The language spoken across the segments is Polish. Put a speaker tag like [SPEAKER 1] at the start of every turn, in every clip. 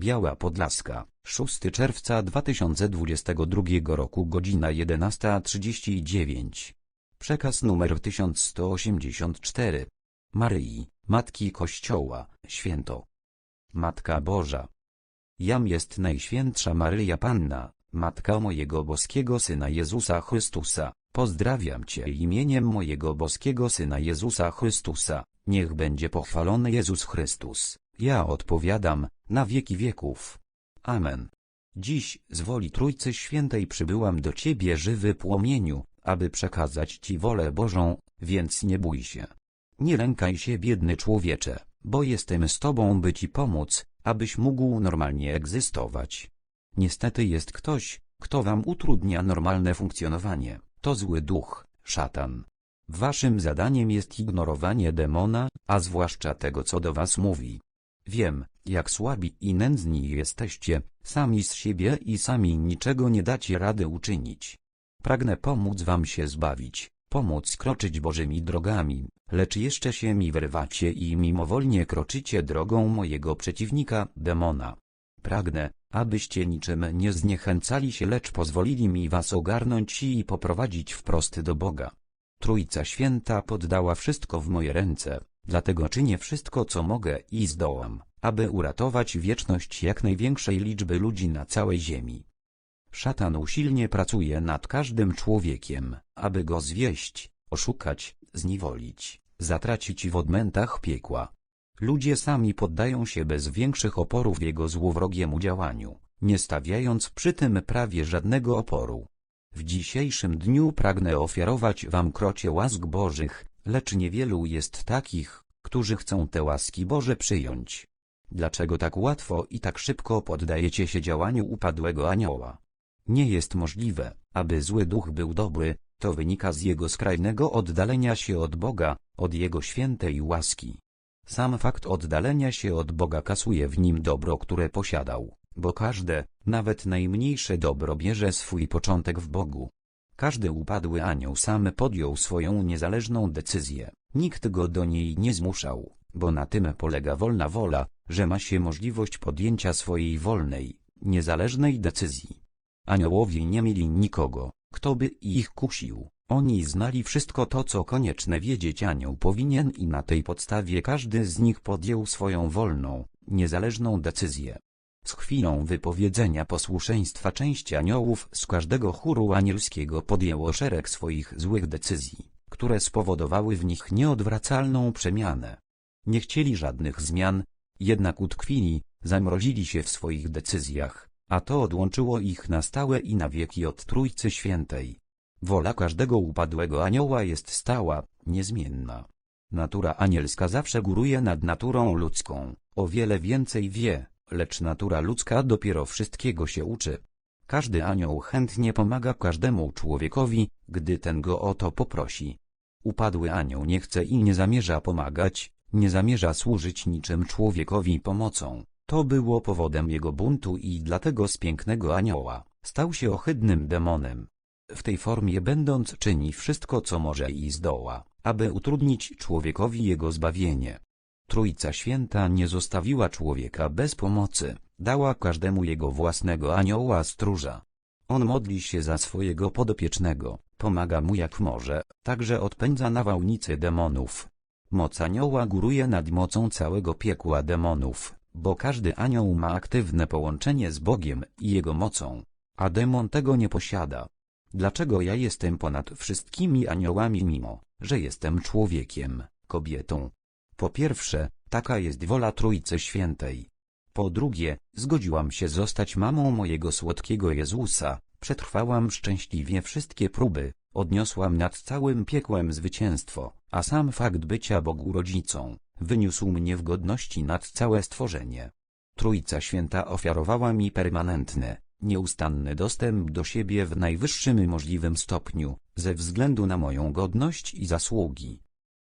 [SPEAKER 1] Biała Podlaska, 6 czerwca 2022 roku godzina 11.39. Przekaz numer 1184. Maryi, Matki Kościoła, Święto. Matka Boża. Jam jest Najświętsza Maryja Panna, Matka mojego boskiego Syna Jezusa Chrystusa. Pozdrawiam Cię imieniem mojego boskiego Syna Jezusa Chrystusa. Niech będzie pochwalony Jezus Chrystus. Ja odpowiadam, na wieki wieków. Amen. Dziś, z woli Trójcy Świętej przybyłam do Ciebie żywy płomieniu, aby przekazać Ci wolę Bożą, więc nie bój się. Nie lękaj się biedny człowiecze, bo jestem z Tobą by Ci pomóc, abyś mógł normalnie egzystować. Niestety jest ktoś, kto Wam utrudnia normalne funkcjonowanie, to zły duch, szatan. Waszym zadaniem jest ignorowanie demona, a zwłaszcza tego co do Was mówi. Wiem, jak słabi i nędzni jesteście, sami z siebie i sami niczego nie dacie rady uczynić. Pragnę pomóc wam się zbawić, pomóc kroczyć Bożymi drogami, lecz jeszcze się mi wyrwacie i mimowolnie kroczycie drogą mojego przeciwnika, demona. Pragnę, abyście niczym nie zniechęcali się lecz pozwolili mi was ogarnąć i poprowadzić wprost do Boga. Trójca Święta poddała wszystko w moje ręce, dlatego czynię wszystko co mogę i zdołam, aby uratować wieczność jak największej liczby ludzi na całej ziemi. Szatan usilnie pracuje nad każdym człowiekiem, aby go zwieść, oszukać, zniewolić, zatracić w odmętach piekła. Ludzie sami poddają się bez większych oporów jego złowrogiemu działaniu, nie stawiając przy tym prawie żadnego oporu. W dzisiejszym dniu pragnę ofiarować wam krocie łask Bożych, lecz niewielu jest takich, którzy chcą te łaski Boże przyjąć. Dlaczego tak łatwo i tak szybko poddajecie się działaniu upadłego anioła? Nie jest możliwe, aby zły duch był dobry, to wynika z jego skrajnego oddalenia się od Boga, od jego świętej łaski. Sam fakt oddalenia się od Boga kasuje w nim dobro, które posiadał, bo każde, nawet najmniejsze dobro bierze swój początek w Bogu. Każdy upadły anioł sam podjął swoją niezależną decyzję, nikt go do niej nie zmuszał, bo na tym polega wolna wola, że ma się możliwość podjęcia swojej wolnej, niezależnej decyzji. Aniołowie nie mieli nikogo, kto by ich kusił. Oni znali wszystko to, co konieczne wiedzieć anioł powinien i na tej podstawie każdy z nich podjął swoją wolną, niezależną decyzję. Z chwilą wypowiedzenia posłuszeństwa część aniołów z każdego chóru anielskiego podjęło szereg swoich złych decyzji, które spowodowały w nich nieodwracalną przemianę. Nie chcieli żadnych zmian, jednak utkwili, zamrozili się w swoich decyzjach, a to odłączyło ich na stałe i na wieki od Trójcy Świętej. Wola każdego upadłego anioła jest stała, niezmienna. Natura anielska zawsze góruje nad naturą ludzką, o wiele więcej wie, lecz natura ludzka dopiero wszystkiego się uczy. Każdy anioł chętnie pomaga każdemu człowiekowi, gdy ten go o to poprosi. Upadły anioł nie chce i nie zamierza pomagać, nie zamierza służyć niczym człowiekowi pomocą. To było powodem jego buntu i dlatego z pięknego anioła stał się ohydnym demonem. W tej formie będąc czyni wszystko co może i zdoła, aby utrudnić człowiekowi jego zbawienie. Trójca Święta nie zostawiła człowieka bez pomocy, dała każdemu jego własnego anioła stróża. On modli się za swojego podopiecznego, pomaga mu jak może, także odpędza nawałnice demonów. Moc anioła góruje nad mocą całego piekła demonów, bo każdy anioł ma aktywne połączenie z Bogiem i Jego mocą, a demon tego nie posiada. Dlaczego ja jestem ponad wszystkimi aniołami mimo, że jestem człowiekiem, kobietą? Po pierwsze, taka jest wola Trójcy Świętej. Po drugie, zgodziłam się zostać mamą mojego słodkiego Jezusa, przetrwałam szczęśliwie wszystkie próby, odniosłam nad całym piekłem zwycięstwo, a sam fakt bycia Bogu rodzicą, wyniósł mnie w godności nad całe stworzenie. Trójca Święta ofiarowała mi permanentny, nieustanny dostęp do siebie w najwyższym możliwym stopniu, ze względu na moją godność i zasługi.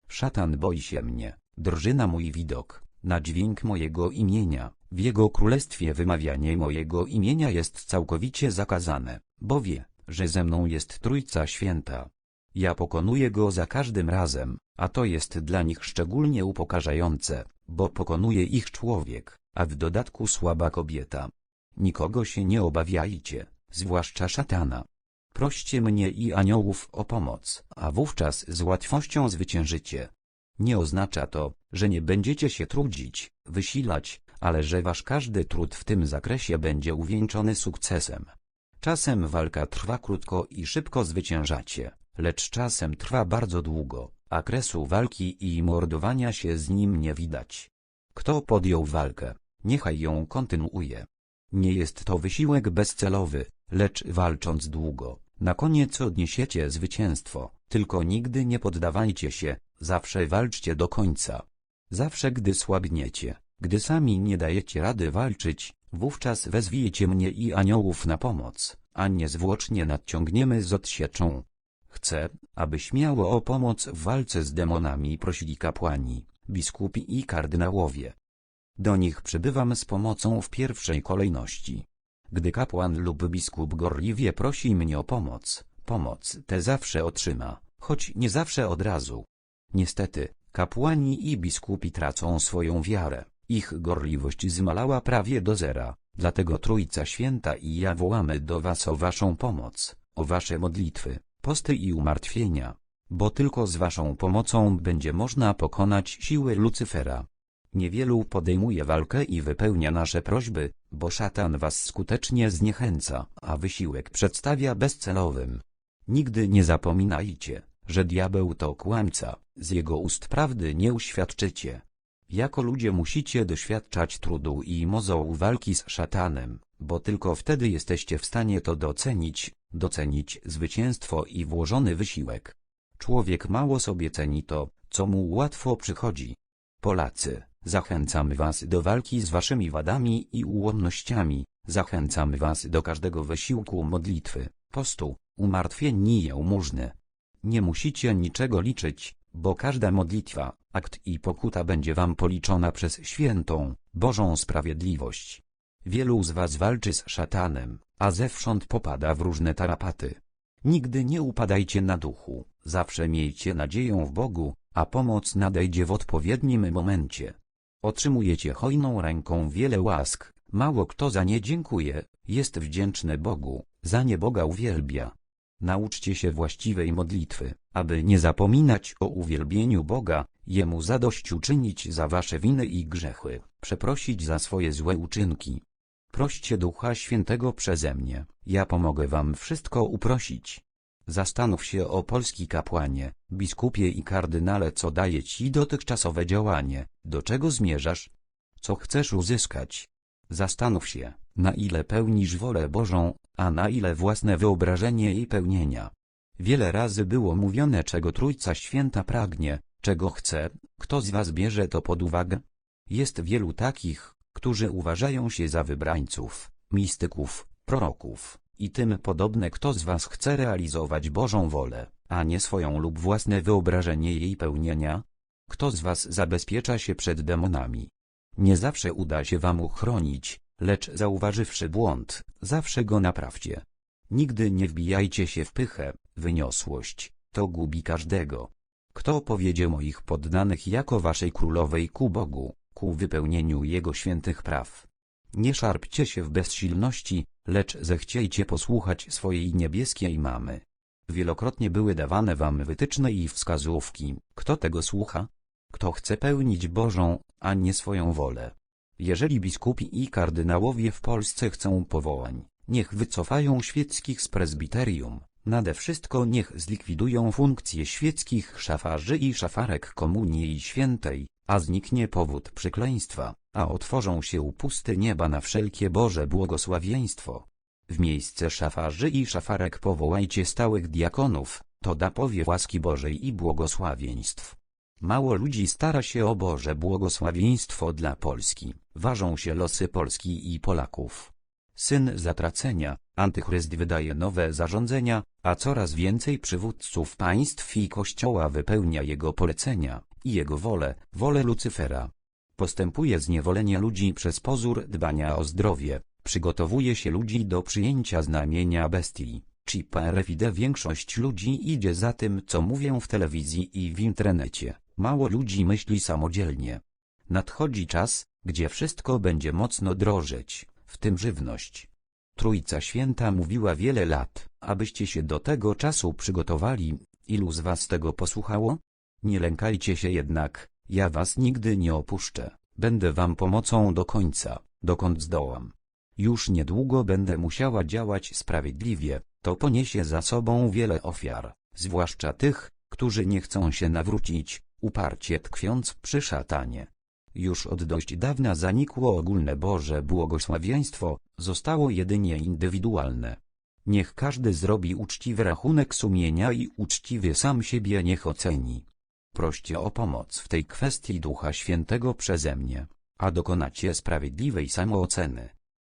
[SPEAKER 1] Szatan boi się mnie, drży na mój widok, na dźwięk mojego imienia, w jego królestwie wymawianie mojego imienia jest całkowicie zakazane, bo wie, że ze mną jest Trójca Święta. Ja pokonuję go za każdym razem, a to jest dla nich szczególnie upokarzające, bo pokonuje ich człowiek, a w dodatku słaba kobieta. Nikogo się nie obawiajcie, zwłaszcza szatana. Proście mnie i aniołów o pomoc, a wówczas z łatwością zwyciężycie. Nie oznacza to, że nie będziecie się trudzić, wysilać, ale że wasz każdy trud w tym zakresie będzie uwieńczony sukcesem. Czasem walka trwa krótko i szybko zwyciężacie, lecz czasem trwa bardzo długo, a kresu walki i mordowania się z nim nie widać. Kto podjął walkę, niechaj ją kontynuuje. Nie jest to wysiłek bezcelowy, lecz walcząc długo, na koniec odniesiecie zwycięstwo, tylko nigdy nie poddawajcie się, zawsze walczcie do końca. Zawsze gdy słabniecie, gdy sami nie dajecie rady walczyć, wówczas wezwijcie mnie i aniołów na pomoc, a niezwłocznie nadciągniemy z odsieczą. Chcę, aby śmiało o pomoc w walce z demonami prosili kapłani, biskupi i kardynałowie. Do nich przybywam z pomocą w pierwszej kolejności. Gdy kapłan lub biskup gorliwie prosi mnie o pomoc, pomoc tę zawsze otrzyma, choć nie zawsze od razu. Niestety, kapłani i biskupi tracą swoją wiarę, ich gorliwość zmalała prawie do zera, dlatego Trójca Święta i ja wołamy do was o waszą pomoc, o wasze modlitwy, posty i umartwienia, bo tylko z waszą pomocą będzie można pokonać siły Lucyfera. Niewielu podejmuje walkę i wypełnia nasze prośby, bo szatan was skutecznie zniechęca, a wysiłek przedstawia bezcelowym. Nigdy nie zapominajcie, że diabeł to kłamca, z jego ust prawdy nie uświadczycie. Jako ludzie musicie doświadczać trudu i mozołu walki z szatanem, bo tylko wtedy jesteście w stanie to docenić, docenić zwycięstwo i włożony wysiłek. Człowiek mało sobie ceni to, co mu łatwo przychodzi. Polacy, zachęcamy was do walki z waszymi wadami i ułomnościami, zachęcamy was do każdego wysiłku modlitwy, postu, umartwień i jałmużny. Nie musicie niczego liczyć, bo każda modlitwa, akt i pokuta będzie wam policzona przez świętą, Bożą sprawiedliwość. Wielu z was walczy z szatanem, a zewsząd popada w różne tarapaty. Nigdy nie upadajcie na duchu, zawsze miejcie nadzieję w Bogu, a pomoc nadejdzie w odpowiednim momencie. Otrzymujecie hojną ręką wiele łask, mało kto za nie dziękuje, jest wdzięczny Bogu, za nie Boga uwielbia. Nauczcie się właściwej modlitwy, aby nie zapominać o uwielbieniu Boga, Jemu zadośćuczynić za wasze winy i grzechy, przeprosić za swoje złe uczynki. Proście Ducha Świętego przeze mnie, ja pomogę wam wszystko uprosić. Zastanów się o polski kapłanie, biskupie i kardynale co daje ci dotychczasowe działanie, do czego zmierzasz, co chcesz uzyskać. Zastanów się, na ile pełnisz wolę Bożą, a na ile własne wyobrażenie jej pełnienia. Wiele razy było mówione czego Trójca Święta pragnie, czego chce, kto z was bierze to pod uwagę? Jest wielu takich, którzy uważają się za wybrańców, mistyków, proroków i tym podobne kto z was chce realizować Bożą wolę, a nie swoją lub własne wyobrażenie jej pełnienia? Kto z was zabezpiecza się przed demonami? Nie zawsze uda się wam uchronić, lecz zauważywszy błąd, zawsze go naprawcie. Nigdy nie wbijajcie się w pychę, wyniosłość, to gubi każdego. Kto powiedzie moich poddanych jako waszej królowej ku Bogu, ku wypełnieniu Jego świętych praw? Nie szarpcie się w bezsilności, lecz zechciejcie posłuchać swojej niebieskiej mamy. Wielokrotnie były dawane wam wytyczne i wskazówki, kto tego słucha? Kto chce pełnić Bożą, a nie swoją wolę? Jeżeli biskupi i kardynałowie w Polsce chcą powołań, niech wycofają świeckich z prezbiterium, nade wszystko niech zlikwidują funkcje świeckich szafarzy i szafarek Komunii Świętej, a zniknie powód przekleństwa, a otworzą się pusty nieba na wszelkie Boże błogosławieństwo. W miejsce szafarzy i szafarek powołajcie stałych diakonów, to da powie łaski Bożej i błogosławieństw. Mało ludzi stara się o Boże błogosławieństwo dla Polski, ważą się losy Polski i Polaków. Syn zatracenia, antychryst wydaje nowe zarządzenia, a coraz więcej przywódców państw i kościoła wypełnia jego polecenia i jego wolę, wolę Lucyfera. Postępuje zniewolenie ludzi przez pozór dbania o zdrowie, przygotowuje się ludzi do przyjęcia znamienia bestii. Chipa RFID większość ludzi idzie za tym, co mówią w telewizji i w internecie. Mało ludzi myśli samodzielnie. Nadchodzi czas, gdzie wszystko będzie mocno drożeć, w tym żywność. Trójca Święta mówiła wiele lat, abyście się do tego czasu przygotowali, ilu z was tego posłuchało? Nie lękajcie się jednak, ja was nigdy nie opuszczę, będę wam pomocą do końca, dokąd zdołam. Już niedługo będę musiała działać sprawiedliwie, to poniesie za sobą wiele ofiar, zwłaszcza tych, którzy nie chcą się nawrócić, uparcie tkwiąc przy szatanie. Już od dość dawna zanikło ogólne Boże błogosławieństwo, zostało jedynie indywidualne. Niech każdy zrobi uczciwy rachunek sumienia i uczciwie sam siebie niech oceni. Proście o pomoc w tej kwestii Ducha Świętego przeze mnie, a dokonacie sprawiedliwej samooceny.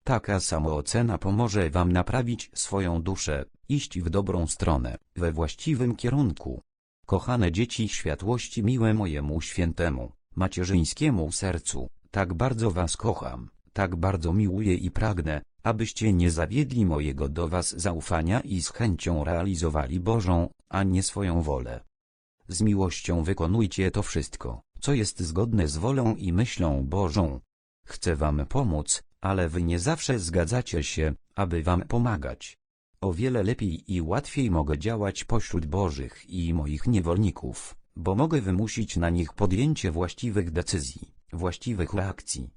[SPEAKER 1] Taka samoocena pomoże wam naprawić swoją duszę, iść w dobrą stronę, we właściwym kierunku. Kochane dzieci światłości miłe mojemu świętemu, macierzyńskiemu sercu, tak bardzo was kocham, tak bardzo miłuję i pragnę, abyście nie zawiedli mojego do was zaufania i z chęcią realizowali Bożą, a nie swoją wolę. Z miłością wykonujcie to wszystko, co jest zgodne z wolą i myślą Bożą. Chcę wam pomóc, ale wy nie zawsze zgadzacie się, aby wam pomagać. O wiele lepiej i łatwiej mogę działać pośród Bożych i moich niewolników, bo mogę wymusić na nich podjęcie właściwych decyzji, właściwych reakcji.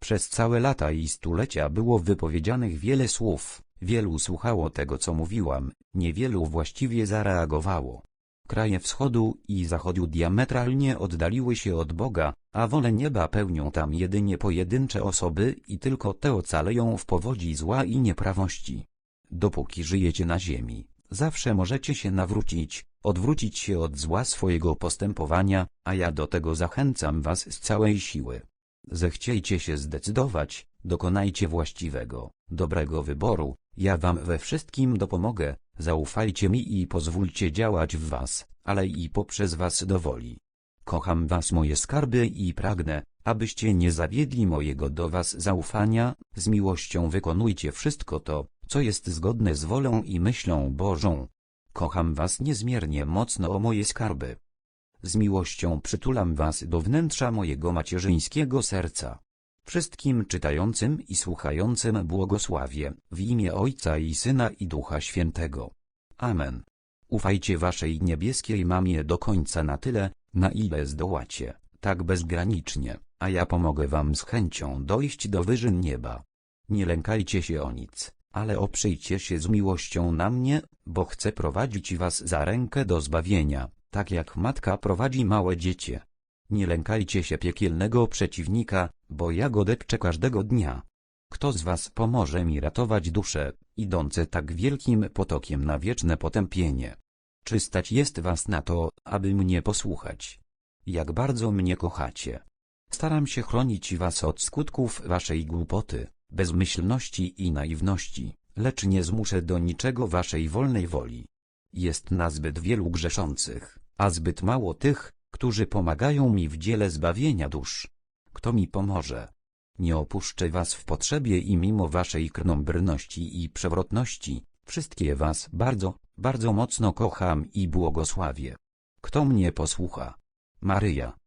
[SPEAKER 1] Przez całe lata i stulecia było wypowiedzianych wiele słów, wielu słuchało tego co mówiłam, niewielu właściwie zareagowało. Kraje wschodu i zachodu diametralnie oddaliły się od Boga, a wolę nieba pełnią tam jedynie pojedyncze osoby i tylko te ocaleją w powodzi zła i nieprawości. Dopóki żyjecie na ziemi, zawsze możecie się nawrócić, odwrócić się od zła swojego postępowania, a ja do tego zachęcam was z całej siły. Zechciejcie się zdecydować, dokonajcie właściwego, dobrego wyboru, ja wam we wszystkim dopomogę, zaufajcie mi i pozwólcie działać w was, ale i poprzez was do woli. Kocham was moje skarby i pragnę, abyście nie zawiedli mojego do was zaufania, z miłością wykonujcie wszystko to, co jest zgodne z wolą i myślą Bożą. Kocham was niezmiernie mocno o moje skarby. Z miłością przytulam was do wnętrza mojego macierzyńskiego serca. Wszystkim czytającym i słuchającym błogosławię, w imię Ojca i Syna i Ducha Świętego. Amen. Ufajcie waszej niebieskiej mamie do końca na tyle, na ile zdołacie, tak bezgranicznie, a ja pomogę wam z chęcią dojść do wyżyn nieba. Nie lękajcie się o nic, ale oprzyjcie się z miłością na mnie, bo chcę prowadzić was za rękę do zbawienia, tak jak matka prowadzi małe dziecię. Nie lękajcie się piekielnego przeciwnika, bo ja go depczę każdego dnia. Kto z was pomoże mi ratować dusze, idące tak wielkim potokiem na wieczne potępienie? Czy stać jest was na to, aby mnie posłuchać? Jak bardzo mnie kochacie. Staram się chronić was od skutków waszej głupoty, bezmyślności i naiwności, lecz nie zmuszę do niczego waszej wolnej woli. Jest nazbyt wielu grzeszących, a zbyt mało tych, którzy pomagają mi w dziele zbawienia dusz. Kto mi pomoże? Nie opuszczę was w potrzebie i mimo waszej krnąbrności i przewrotności, wszystkie was bardzo, bardzo mocno kocham i błogosławię. Kto mnie posłucha? Maryja,